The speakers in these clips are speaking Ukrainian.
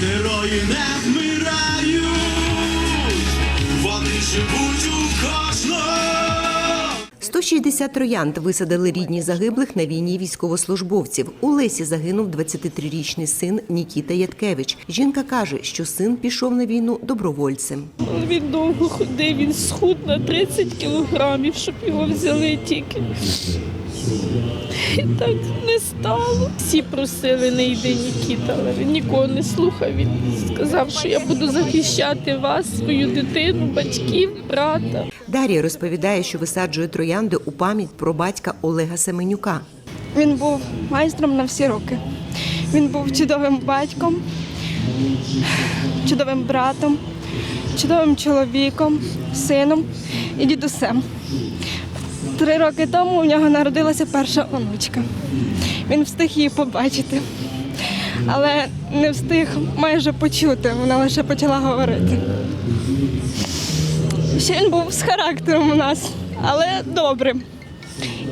герої не вмирають, вони живуть у кожному. 160 троянд висадили рідні загиблих на війні військовослужбовців. У Лесі загинув 23-річний син Нікіта Яткевич. Жінка каже, що син пішов на війну добровольцем. Він довго ходив, він схуд на 30 кілограмів, щоб його взяли тільки. І так не стало. Всі просили, не йди Нікіта, але він нікого не слухав. Він сказав, що я буду захищати вас, свою дитину, батьків, брата. Дар'я розповідає, що висаджує троянди у пам'ять про батька Олега Семенюка. Він був майстром на всі роки. Він був чудовим батьком, чудовим братом, чудовим чоловіком, сином і дідусем. Три роки тому у нього народилася перша онучка. Він встиг її побачити, але не встиг майже почути, вона лише почала говорити. Ще він був з характером у нас, але добрим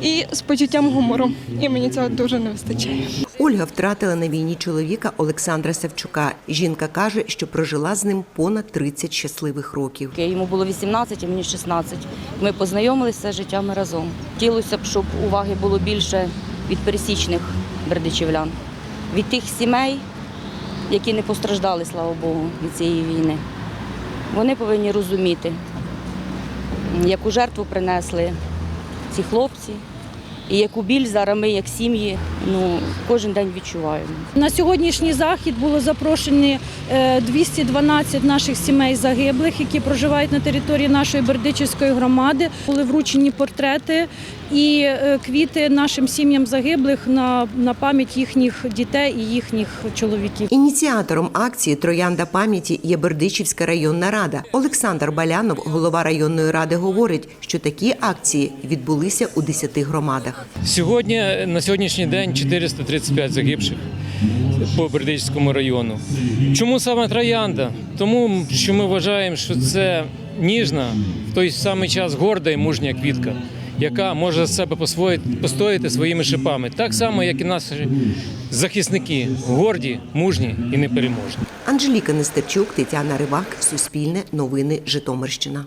і з почуттям гумору. І мені цього дуже не вистачає. Ольга втратила на війні чоловіка Олександра Савчука. Жінка каже, що прожила з ним понад 30 щасливих років. Йому було 18, а мені 16. Ми познайомилися життя ми разом. Хотілося б, щоб уваги було більше від пересічних бердичівлян, від тих сімей, які не постраждали, слава Богу, від цієї війни. Вони повинні розуміти, яку жертву принесли ці хлопці, і яку біль зараз ми, як сім'ї, ну, кожен день відчуваємо. На сьогоднішній захід було запрошені е, 212 наших сімей загиблих, які проживають на території нашої Бердичівської громади. Були вручені портрети і е, квіти нашим сім'ям загиблих на, на пам'ять їхніх дітей і їхніх чоловіків. Ініціатором акції Троянда пам'яті є Бердичівська районна рада. Олександр Балянов, голова районної ради, говорить, що такі акції відбулися у 10 громадах. Сьогодні на сьогоднішній день 435 загибших по Бердичівському району. Чому саме троянда? Тому що ми вважаємо, що це ніжна, в той самий час горда і мужня квітка, яка може за себе постояти своїми шипами, так само, як і наші захисники, горді, мужні і непереможні. Анжеліка Нестерчук, Тетяна Ривак, Суспільне, Новини, Житомирщина.